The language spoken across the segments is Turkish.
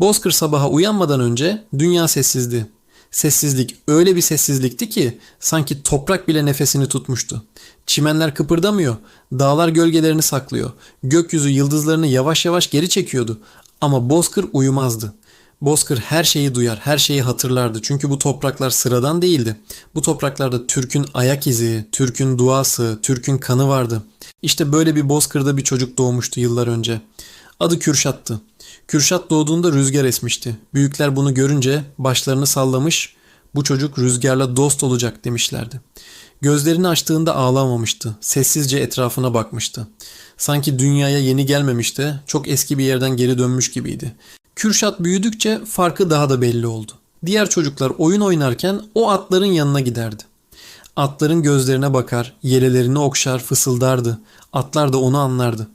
Bozkır sabaha uyanmadan önce dünya sessizdi. Sessizlik öyle bir sessizlikti ki sanki toprak bile nefesini tutmuştu. Çimenler kıpırdamıyor, dağlar gölgelerini saklıyor. Gökyüzü yıldızlarını yavaş yavaş geri çekiyordu. Ama Bozkır uyumazdı. Bozkır her şeyi duyar, her şeyi hatırlardı. Çünkü bu topraklar sıradan değildi. Bu topraklarda Türk'ün ayak izi, Türk'ün duası, Türk'ün kanı vardı. İşte böyle bir Bozkır'da bir çocuk doğmuştu yıllar önce. Adı Kürşat'tı. Kürşat doğduğunda rüzgar esmişti. Büyükler bunu görünce başlarını sallamış, bu çocuk rüzgarla dost olacak demişlerdi. Gözlerini açtığında ağlamamıştı. Sessizce etrafına bakmıştı. Sanki dünyaya yeni gelmemişti, çok eski bir yerden geri dönmüş gibiydi. Kürşat büyüdükçe farkı daha da belli oldu. Diğer çocuklar oyun oynarken o atların yanına giderdi. Atların gözlerine bakar, yelelerini okşar, fısıldardı. Atlar da onu anlardı.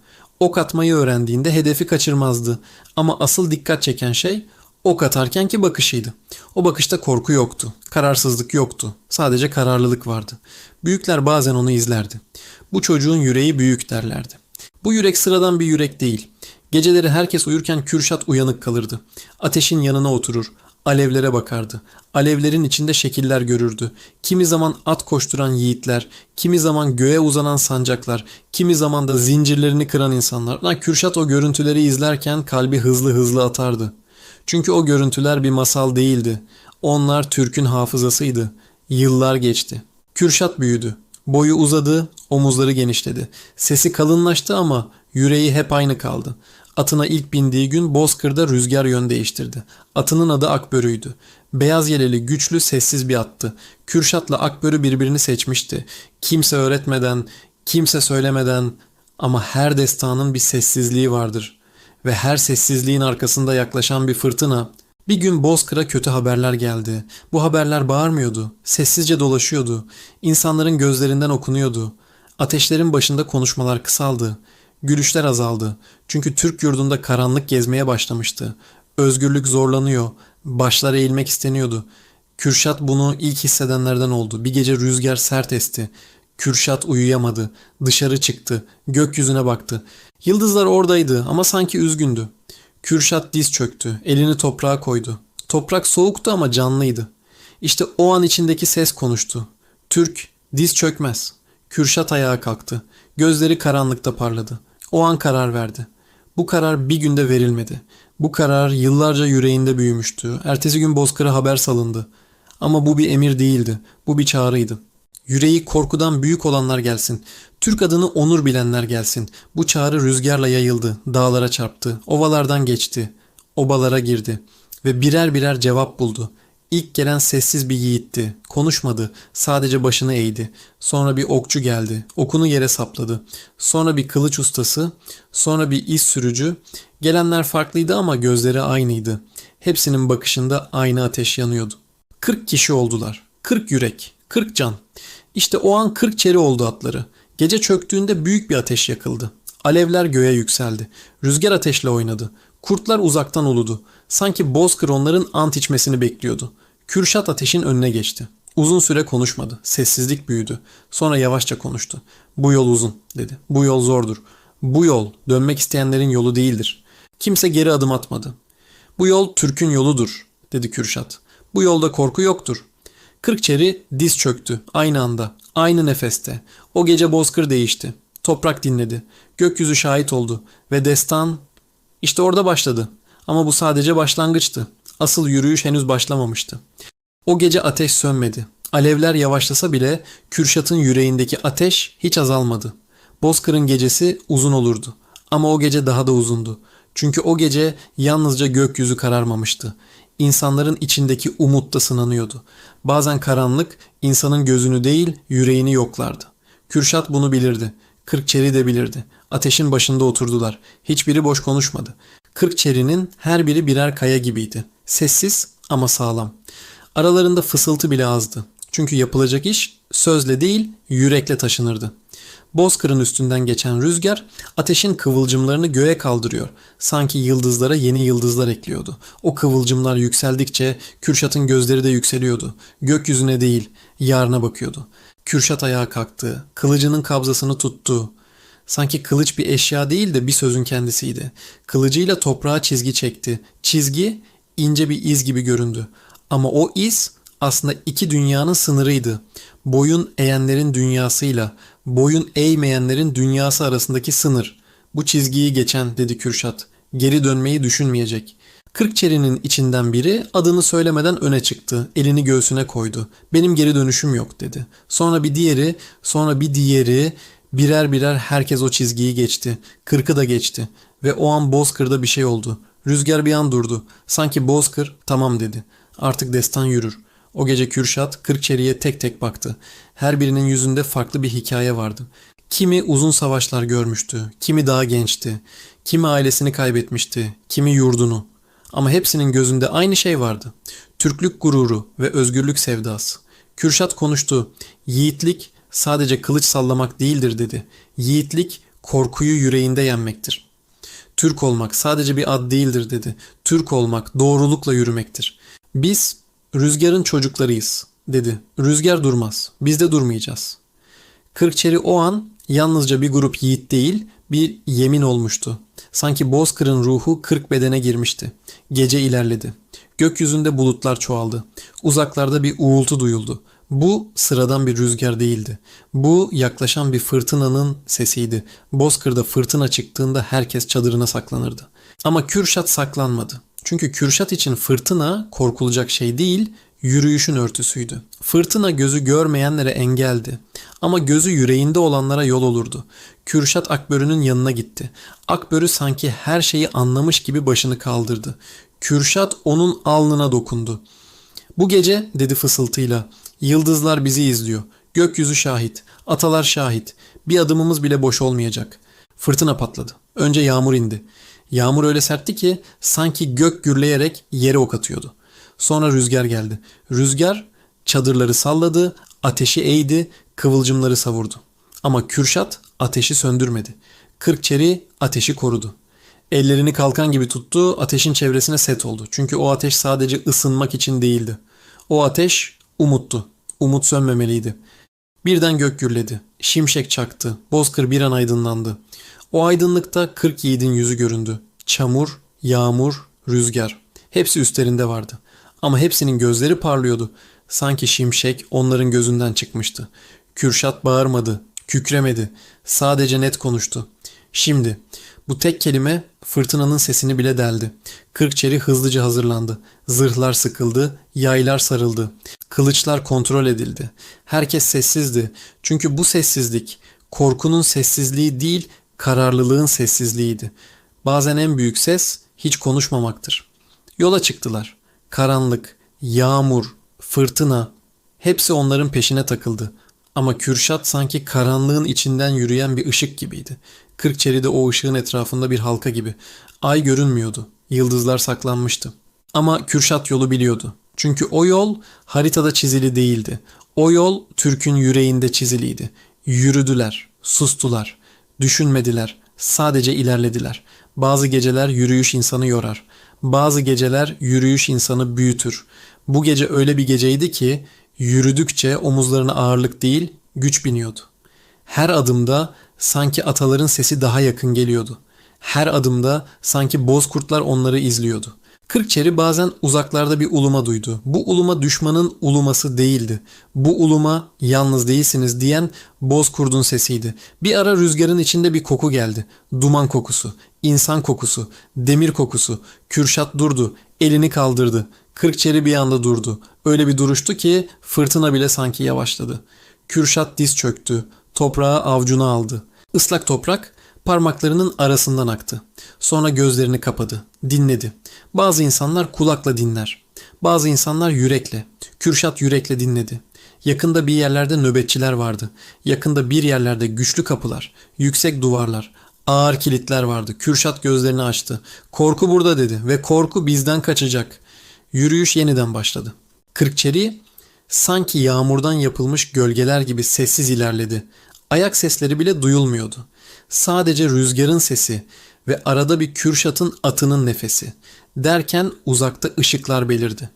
Ok atmayı öğrendiğinde hedefi kaçırmazdı. Ama asıl dikkat çeken şey ok atarkenki bakışıydı. O bakışta korku yoktu, kararsızlık yoktu. Sadece kararlılık vardı. Büyükler bazen onu izlerdi. Bu çocuğun yüreği büyük derlerdi. Bu yürek sıradan bir yürek değil. Geceleri herkes uyurken Kürşat uyanık kalırdı. Ateşin yanına oturur, alevlere bakardı. Alevlerin içinde şekiller görürdü. Kimi zaman at koşturan yiğitler, kimi zaman göğe uzanan sancaklar, kimi zaman da zincirlerini kıran insanlar. Lan Kürşat o görüntüleri izlerken kalbi hızlı hızlı atardı. Çünkü o görüntüler bir masal değildi. Onlar Türk'ün hafızasıydı. Yıllar geçti. Kürşat büyüdü. Boyu uzadı, omuzları genişledi. Sesi kalınlaştı ama yüreği hep aynı kaldı. Atına ilk bindiği gün Bozkır'da rüzgar yön değiştirdi. Atının adı Akbörü'ydü. Beyaz yeleli, güçlü, sessiz bir attı. Kürşat'la Akbörü birbirini seçmişti. Kimse öğretmeden, kimse söylemeden ama her destanın bir sessizliği vardır. Ve her sessizliğin arkasında yaklaşan bir fırtına. Bir gün Bozkır'a kötü haberler geldi. Bu haberler bağırmıyordu. Sessizce dolaşıyordu. İnsanların gözlerinden okunuyordu. Ateşlerin başında konuşmalar kısaldı. Gülüşler azaldı. Çünkü Türk yurdunda karanlık gezmeye başlamıştı. Özgürlük zorlanıyor. Başlar eğilmek isteniyordu. Kürşat bunu ilk hissedenlerden oldu. Bir gece rüzgar sert esti. Kürşat uyuyamadı. Dışarı çıktı. Gökyüzüne baktı. Yıldızlar oradaydı ama sanki üzgündü. Kürşat diz çöktü. Elini toprağa koydu. Toprak soğuktu ama canlıydı. İşte o an içindeki ses konuştu. Türk diz çökmez. Kürşat ayağa kalktı. Gözleri karanlıkta parladı. O an karar verdi. Bu karar bir günde verilmedi. Bu karar yıllarca yüreğinde büyümüştü. Ertesi gün Bozkır'a haber salındı. Ama bu bir emir değildi. Bu bir çağrıydı. Yüreği korkudan büyük olanlar gelsin. Türk adını onur bilenler gelsin. Bu çağrı rüzgarla yayıldı. Dağlara çarptı. Ovalardan geçti. Obalara girdi. Ve birer birer cevap buldu. İlk gelen sessiz bir yiğitti. Konuşmadı. Sadece başını eğdi. Sonra bir okçu geldi. Okunu yere sapladı. Sonra bir kılıç ustası. Sonra bir iz sürücü. Gelenler farklıydı ama gözleri aynıydı. Hepsinin bakışında aynı ateş yanıyordu. 40 kişi oldular. 40 yürek. 40 can. İşte o an 40 çeri oldu atları. Gece çöktüğünde büyük bir ateş yakıldı. Alevler göğe yükseldi. Rüzgar ateşle oynadı. Kurtlar uzaktan uludu. Sanki Bozkır onların ant içmesini bekliyordu. Kürşat ateşin önüne geçti. Uzun süre konuşmadı. Sessizlik büyüdü. Sonra yavaşça konuştu. Bu yol uzun dedi. Bu yol zordur. Bu yol dönmek isteyenlerin yolu değildir. Kimse geri adım atmadı. Bu yol Türk'ün yoludur dedi Kürşat. Bu yolda korku yoktur. Kırkçeri diz çöktü aynı anda, aynı nefeste. O gece bozkır değişti. Toprak dinledi. Gökyüzü şahit oldu ve destan işte orada başladı. Ama bu sadece başlangıçtı. Asıl yürüyüş henüz başlamamıştı. O gece ateş sönmedi. Alevler yavaşlasa bile Kürşat'ın yüreğindeki ateş hiç azalmadı. Bozkır'ın gecesi uzun olurdu. Ama o gece daha da uzundu. Çünkü o gece yalnızca gökyüzü kararmamıştı. İnsanların içindeki umut da sınanıyordu. Bazen karanlık insanın gözünü değil yüreğini yoklardı. Kürşat bunu bilirdi. Kırkçeri de bilirdi. Ateşin başında oturdular. Hiçbiri boş konuşmadı. Kırkçerinin her biri birer kaya gibiydi. Sessiz ama sağlam. Aralarında fısıltı bile azdı. Çünkü yapılacak iş sözle değil yürekle taşınırdı. Bozkır'ın üstünden geçen rüzgar ateşin kıvılcımlarını göğe kaldırıyor. Sanki yıldızlara yeni yıldızlar ekliyordu. O kıvılcımlar yükseldikçe Kürşat'ın gözleri de yükseliyordu. Gökyüzüne değil, yarına bakıyordu. Kürşat ayağa kalktı. Kılıcının kabzasını tuttu. Sanki kılıç bir eşya değil de bir sözün kendisiydi. Kılıcıyla toprağa çizgi çekti. Çizgi ince bir iz gibi göründü. Ama o iz aslında iki dünyanın sınırıydı. Boyun eğenlerin dünyasıyla boyun eğmeyenlerin dünyası arasındaki sınır. Bu çizgiyi geçen dedi Kürşat. Geri dönmeyi düşünmeyecek. Kırkçerinin içinden biri adını söylemeden öne çıktı. Elini göğsüne koydu. Benim geri dönüşüm yok dedi. Sonra bir diğeri, sonra bir diğeri birer birer herkes o çizgiyi geçti. Kırkı da geçti. Ve o an Bozkır'da bir şey oldu. Rüzgar bir an durdu. Sanki Bozkır tamam dedi. Artık destan yürür. O gece Kürşat Kırkçeri'ye tek tek baktı. Her birinin yüzünde farklı bir hikaye vardı. Kimi uzun savaşlar görmüştü, kimi daha gençti, kimi ailesini kaybetmişti, kimi yurdunu. Ama hepsinin gözünde aynı şey vardı. Türklük gururu ve özgürlük sevdası. Kürşat konuştu. Yiğitlik sadece kılıç sallamak değildir dedi. Yiğitlik korkuyu yüreğinde yenmektir. Türk olmak sadece bir ad değildir dedi. Türk olmak doğrulukla yürümektir. Biz rüzgarın çocuklarıyız dedi. Rüzgar durmaz. Biz de durmayacağız. Kırkçeri o an yalnızca bir grup yiğit değil, bir yemin olmuştu. Sanki Bozkır'ın ruhu kırk bedene girmişti. Gece ilerledi. Gökyüzünde bulutlar çoğaldı. Uzaklarda bir uğultu duyuldu. Bu sıradan bir rüzgar değildi. Bu yaklaşan bir fırtınanın sesiydi. Bozkır'da fırtına çıktığında herkes çadırına saklanırdı. Ama Kürşat saklanmadı. Çünkü Kürşat için fırtına korkulacak şey değil, yürüyüşün örtüsüydü. Fırtına gözü görmeyenlere engeldi. Ama gözü yüreğinde olanlara yol olurdu. Kürşat Akbörü'nün yanına gitti. Akbörü sanki her şeyi anlamış gibi başını kaldırdı. Kürşat onun alnına dokundu. Bu gece dedi fısıltıyla. Yıldızlar bizi izliyor. Gökyüzü şahit. Atalar şahit. Bir adımımız bile boş olmayacak. Fırtına patladı. Önce yağmur indi. Yağmur öyle sertti ki sanki gök gürleyerek yere ok atıyordu. Sonra rüzgar geldi. Rüzgar çadırları salladı, ateşi eğdi, kıvılcımları savurdu. Ama Kürşat ateşi söndürmedi. Kırkçeri ateşi korudu. Ellerini kalkan gibi tuttu, ateşin çevresine set oldu. Çünkü o ateş sadece ısınmak için değildi. O ateş umuttu. Umut sönmemeliydi. Birden gök gürledi. Şimşek çaktı. Bozkır bir an aydınlandı. O aydınlıkta kırk yiğidin yüzü göründü. Çamur, yağmur, rüzgar. Hepsi üstlerinde vardı. Ama hepsinin gözleri parlıyordu. Sanki şimşek onların gözünden çıkmıştı. Kürşat bağırmadı, kükremedi. Sadece net konuştu. Şimdi bu tek kelime fırtınanın sesini bile deldi. Kırkçeri hızlıca hazırlandı. Zırhlar sıkıldı, yaylar sarıldı. Kılıçlar kontrol edildi. Herkes sessizdi. Çünkü bu sessizlik korkunun sessizliği değil, kararlılığın sessizliğiydi. Bazen en büyük ses hiç konuşmamaktır. Yola çıktılar. Karanlık, yağmur, fırtına hepsi onların peşine takıldı. Ama Kürşat sanki karanlığın içinden yürüyen bir ışık gibiydi. Kırkçeri'de o ışığın etrafında bir halka gibi. Ay görünmüyordu. Yıldızlar saklanmıştı. Ama Kürşat yolu biliyordu. Çünkü o yol haritada çizili değildi. O yol Türk'ün yüreğinde çiziliydi. Yürüdüler, sustular, düşünmediler, sadece ilerlediler. Bazı geceler yürüyüş insanı yorar. Bazı geceler yürüyüş insanı büyütür. Bu gece öyle bir geceydi ki yürüdükçe omuzlarına ağırlık değil güç biniyordu. Her adımda sanki ataların sesi daha yakın geliyordu. Her adımda sanki bozkurtlar onları izliyordu. Kırkçeri bazen uzaklarda bir uluma duydu. Bu uluma düşmanın uluması değildi. Bu uluma yalnız değilsiniz diyen bozkurdun sesiydi. Bir ara rüzgarın içinde bir koku geldi. Duman kokusu, insan kokusu, demir kokusu. Kürşat durdu, elini kaldırdı. Kırkçeri bir anda durdu. Öyle bir duruştu ki fırtına bile sanki yavaşladı. Kürşat diz çöktü. Toprağı avcuna aldı. Islak toprak parmaklarının arasından aktı. Sonra gözlerini kapadı. Dinledi. Bazı insanlar kulakla dinler. Bazı insanlar yürekle. Kürşat yürekle dinledi. Yakında bir yerlerde nöbetçiler vardı. Yakında bir yerlerde güçlü kapılar, yüksek duvarlar, ağır kilitler vardı. Kürşat gözlerini açtı. Korku burada dedi ve korku bizden kaçacak. Yürüyüş yeniden başladı. Kırkçeri sanki yağmurdan yapılmış gölgeler gibi sessiz ilerledi. Ayak sesleri bile duyulmuyordu. Sadece rüzgarın sesi ve arada bir Kürşat'ın atının nefesi. Derken uzakta ışıklar belirdi.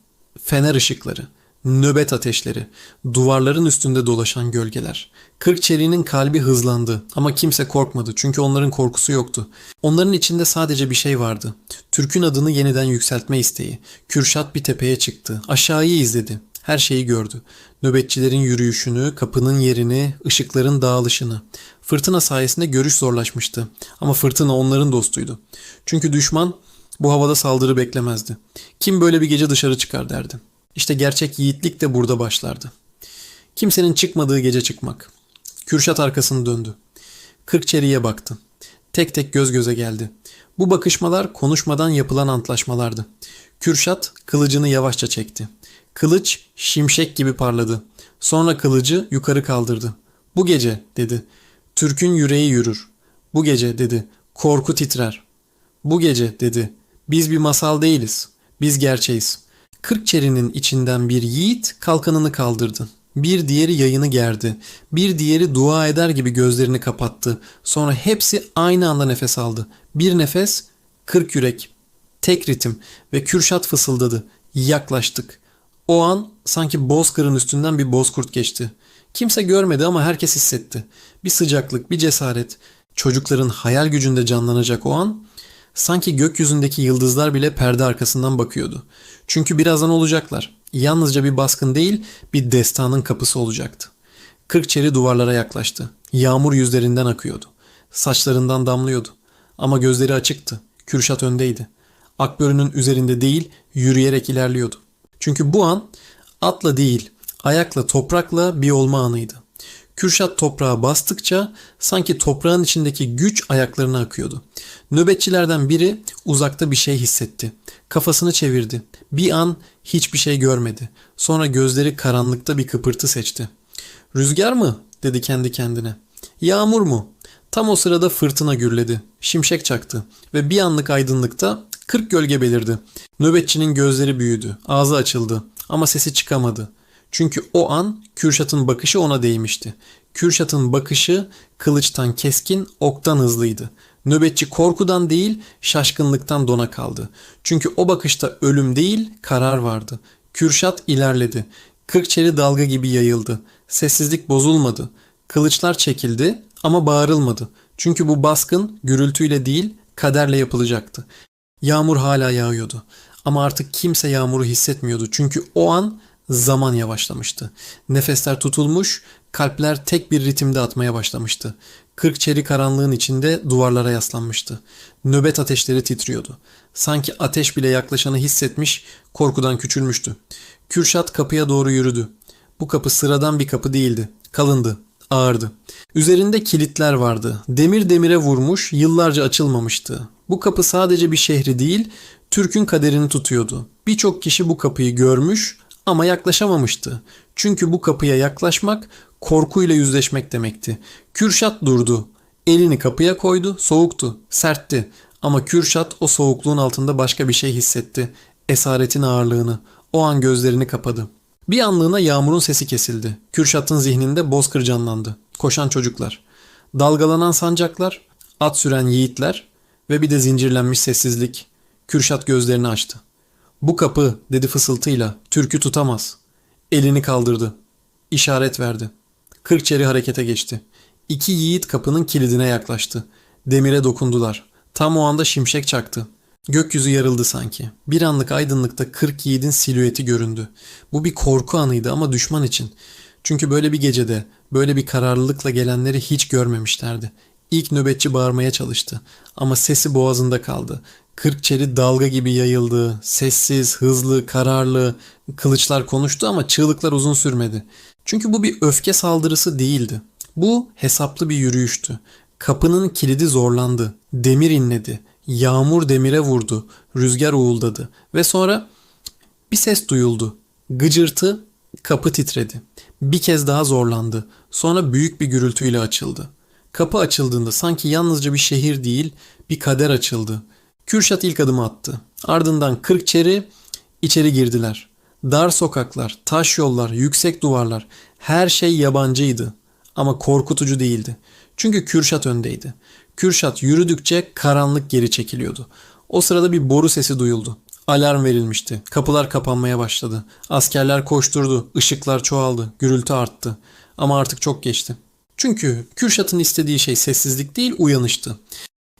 Fener ışıkları. Nöbet ateşleri, duvarların üstünde dolaşan gölgeler. Kırkçeri'nin kalbi hızlandı ama kimse korkmadı çünkü onların korkusu yoktu. Onların içinde sadece bir şey vardı. Türk'ün adını yeniden yükseltme isteği. Kürşat bir tepeye çıktı. Aşağıyı izledi. Her şeyi gördü. Nöbetçilerin yürüyüşünü, kapının yerini, ışıkların dağılışını. Fırtına sayesinde görüş zorlaşmıştı. Ama fırtına onların dostuydu. Çünkü düşman bu havada saldırı beklemezdi. Kim böyle bir gece dışarı çıkar derdi. İşte gerçek yiğitlik de burada başlardı. Kimsenin çıkmadığı gece çıkmak. Kürşat arkasını döndü. Kırkçeri'ye baktı. Tek tek göz göze geldi. Bu bakışmalar konuşmadan yapılan antlaşmalardı. Kürşat kılıcını yavaşça çekti. Kılıç şimşek gibi parladı. Sonra kılıcı yukarı kaldırdı. Bu gece dedi. Türk'ün yüreği yürür. Bu gece dedi. Korku titrer. Bu gece dedi. Biz bir masal değiliz. Biz gerçeğiz. Kırkçeri'nin içinden bir yiğit kalkanını kaldırdı. Bir diğeri yayını gerdi. Bir diğeri dua eder gibi gözlerini kapattı. Sonra hepsi aynı anda nefes aldı. Bir nefes, kırk yürek. Tek ritim ve Kürşat fısıldadı. Yaklaştık. O an sanki bozkırın üstünden bir bozkurt geçti. Kimse görmedi ama herkes hissetti. Bir sıcaklık, bir cesaret. Çocukların hayal gücünde canlanacak o an sanki gökyüzündeki yıldızlar bile perde arkasından bakıyordu. Çünkü birazdan olacaklar. Yalnızca bir baskın değil, bir destanın kapısı olacaktı. Kırkçeri duvarlara yaklaştı. Yağmur yüzlerinden akıyordu. Saçlarından damlıyordu. Ama gözleri açıktı. Kürşat öndeydi. Akbörünün üzerinde değil, yürüyerek ilerliyordu. Çünkü bu an atla değil, ayakla, toprakla bir olma anıydı. Kürşat toprağa bastıkça sanki toprağın içindeki güç ayaklarına akıyordu. Nöbetçilerden biri uzakta bir şey hissetti. Kafasını çevirdi. Bir an hiçbir şey görmedi. Sonra gözleri karanlıkta bir kıpırtı seçti. Rüzgar mı? dedi kendi kendine. Yağmur mu? Tam o sırada fırtına gürledi. Şimşek çaktı ve bir anlık aydınlıkta kırk gölge belirdi. Nöbetçinin gözleri büyüdü. Ağzı açıldı ama sesi çıkamadı. Çünkü o an Kürşat'ın bakışı ona değmişti. Kürşat'ın bakışı kılıçtan keskin, oktan hızlıydı. Nöbetçi korkudan değil, şaşkınlıktan dona kaldı. Çünkü o bakışta ölüm değil, karar vardı. Kürşat ilerledi. Kırkçeli dalga gibi yayıldı. Sessizlik bozulmadı. Kılıçlar çekildi ama bağırılmadı. Çünkü bu baskın gürültüyle değil, kaderle yapılacaktı. Yağmur hala yağıyordu. Ama artık kimse yağmuru hissetmiyordu. Çünkü o an zaman yavaşlamıştı. Nefesler tutulmuş, kalpler tek bir ritimde atmaya başlamıştı. Kırk çeri karanlığın içinde duvarlara yaslanmıştı. Nöbet ateşleri titriyordu. Sanki ateş bile yaklaşanı hissetmiş, korkudan küçülmüştü. Kürşat kapıya doğru yürüdü. Bu kapı sıradan bir kapı değildi. Kalındı, ağırdı. Üzerinde kilitler vardı. Demir demire vurmuş, yıllarca açılmamıştı. Bu kapı sadece bir şehri değil, Türk'ün kaderini tutuyordu. Birçok kişi bu kapıyı görmüş ama yaklaşamamıştı. Çünkü bu kapıya yaklaşmak korkuyla yüzleşmek demekti. Kürşat durdu. Elini kapıya koydu. Soğuktu, sertti. Ama Kürşat o soğukluğun altında başka bir şey hissetti. Esaretin ağırlığını. O an gözlerini kapadı. Bir anlığına yağmurun sesi kesildi. Kürşat'ın zihninde bozkır canlandı. Koşan çocuklar. Dalgalanan sancaklar, at süren yiğitler ve bir de zincirlenmiş sessizlik. Kürşat gözlerini açtı. Bu kapı dedi fısıltıyla türkü tutamaz. Elini kaldırdı. İşaret verdi. Kırkçeri harekete geçti. İki yiğit kapının kilidine yaklaştı. Demire dokundular. Tam o anda şimşek çaktı. Gökyüzü yarıldı sanki. Bir anlık aydınlıkta kırk yiğidin silüeti göründü. Bu bir korku anıydı ama düşman için. Çünkü böyle bir gecede, böyle bir kararlılıkla gelenleri hiç görmemişlerdi. İlk nöbetçi bağırmaya çalıştı ama sesi boğazında kaldı. Kırkçeli dalga gibi yayıldı. Sessiz, hızlı, kararlı. Kılıçlar konuştu ama çığlıklar uzun sürmedi. Çünkü bu bir öfke saldırısı değildi. Bu hesaplı bir yürüyüştü. Kapının kilidi zorlandı. Demir inledi. Yağmur demire vurdu. Rüzgar uğuldadı. Ve sonra bir ses duyuldu. Gıcırtı, kapı titredi. Bir kez daha zorlandı. Sonra büyük bir gürültüyle açıldı. Kapı açıldığında sanki yalnızca bir şehir değil, bir kader açıldı. Kürşat ilk adımı attı. Ardından kırk çeri içeri girdiler. Dar sokaklar, taş yollar, yüksek duvarlar her şey yabancıydı ama korkutucu değildi. Çünkü Kürşat öndeydi. Kürşat yürüdükçe karanlık geri çekiliyordu. O sırada bir boru sesi duyuldu. Alarm verilmişti. Kapılar kapanmaya başladı. Askerler koşturdu. Işıklar çoğaldı. Gürültü arttı. Ama artık çok geçti. Çünkü Kürşat'ın istediği şey sessizlik değil uyanıştı.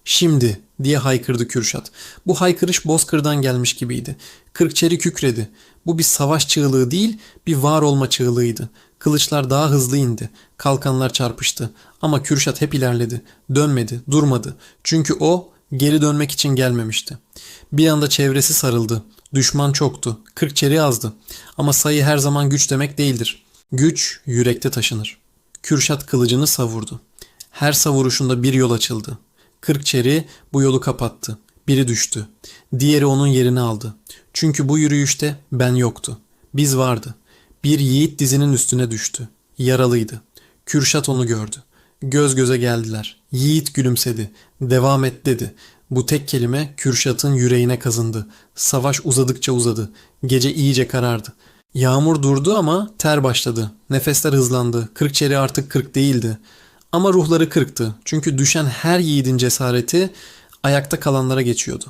Şimdi diye haykırdı Kürşat. Bu haykırış Bozkır'dan gelmiş gibiydi. Kırkçeri kükredi. Bu bir savaş çığlığı değil, bir var olma çığlığıydı. Kılıçlar daha hızlı indi. Kalkanlar çarpıştı. Ama Kürşat hep ilerledi. Dönmedi, durmadı. Çünkü o geri dönmek için gelmemişti. Bir anda çevresi sarıldı. Düşman çoktu. Kırkçeri azdı. Ama sayı her zaman güç demek değildir. Güç yürekte taşınır. Kürşat kılıcını savurdu. Her savuruşunda bir yol açıldı. Kırkçeri bu yolu kapattı. Biri düştü. Diğeri onun yerini aldı. Çünkü bu yürüyüşte ben yoktu. Biz vardı. Bir yiğit dizinin üstüne düştü. Yaralıydı. Kürşat onu gördü. Göz göze geldiler. Yiğit gülümsedi. Devam et dedi. Bu tek kelime Kürşat'ın yüreğine kazındı. Savaş uzadıkça uzadı. Gece iyice karardı. Yağmur durdu ama ter başladı. Nefesler hızlandı. Kırkçeri artık kırk değildi. Ama ruhları kırktı. Çünkü düşen her yiğidin cesareti ayakta kalanlara geçiyordu.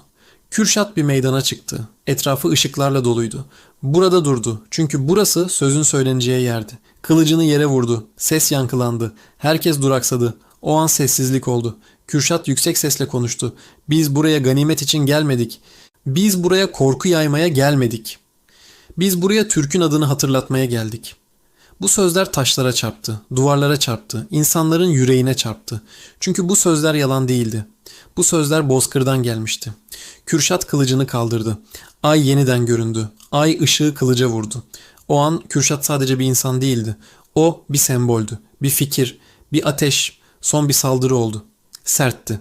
Kürşat bir meydana çıktı. Etrafı ışıklarla doluydu. Burada durdu. Çünkü burası sözün söyleneceği yerdi. Kılıcını yere vurdu. Ses yankılandı. Herkes duraksadı. O an sessizlik oldu. Kürşat yüksek sesle konuştu. Biz buraya ganimet için gelmedik. Biz buraya korku yaymaya gelmedik. Biz buraya Türk'ün adını hatırlatmaya geldik. Bu sözler taşlara çarptı, duvarlara çarptı, insanların yüreğine çarptı. Çünkü bu sözler yalan değildi. Bu sözler Bozkır'dan gelmişti. Kürşat kılıcını kaldırdı. Ay yeniden göründü. Ay ışığı kılıca vurdu. O an Kürşat sadece bir insan değildi. O bir semboldü, bir fikir, bir ateş, son bir saldırı oldu. Sertti,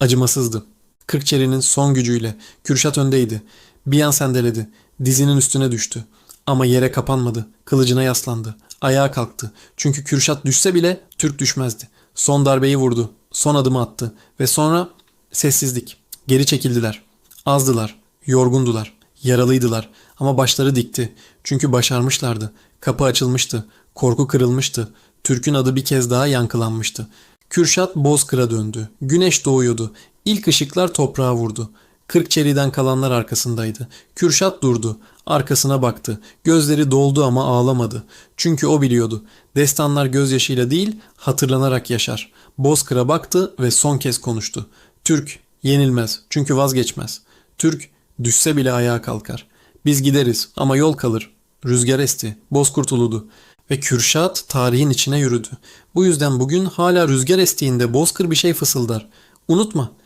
acımasızdı. Kırkçeri'nin son gücüyle Kürşat öndeydi. Bir an sendeledi. Dizinin üstüne düştü. Ama yere kapanmadı. Kılıcına yaslandı. Ayağa kalktı. Çünkü Kürşat düşse bile Türk düşmezdi. Son darbeyi vurdu. Son adımı attı. Ve sonra sessizlik. Geri çekildiler. Azdılar. Yorgundular. Yaralıydılar. Ama başları dikti. Çünkü başarmışlardı. Kapı açılmıştı. Korku kırılmıştı. Türk'ün adı bir kez daha yankılanmıştı. Kürşat Bozkır'a döndü. Güneş doğuyordu. İlk ışıklar toprağa vurdu. Kırkçeli'den kalanlar arkasındaydı. Kürşat durdu. Arkasına baktı. Gözleri doldu ama ağlamadı. Çünkü o biliyordu. Destanlar gözyaşıyla değil, hatırlanarak yaşar. Bozkır'a baktı ve son kez konuştu. Türk yenilmez çünkü vazgeçmez. Türk düşse bile ayağa kalkar. Biz gideriz ama yol kalır. Rüzgar esti. Bozkurt uludu. Ve Kürşat tarihin içine yürüdü. Bu yüzden bugün hala rüzgar estiğinde Bozkır bir şey fısıldar. Unutma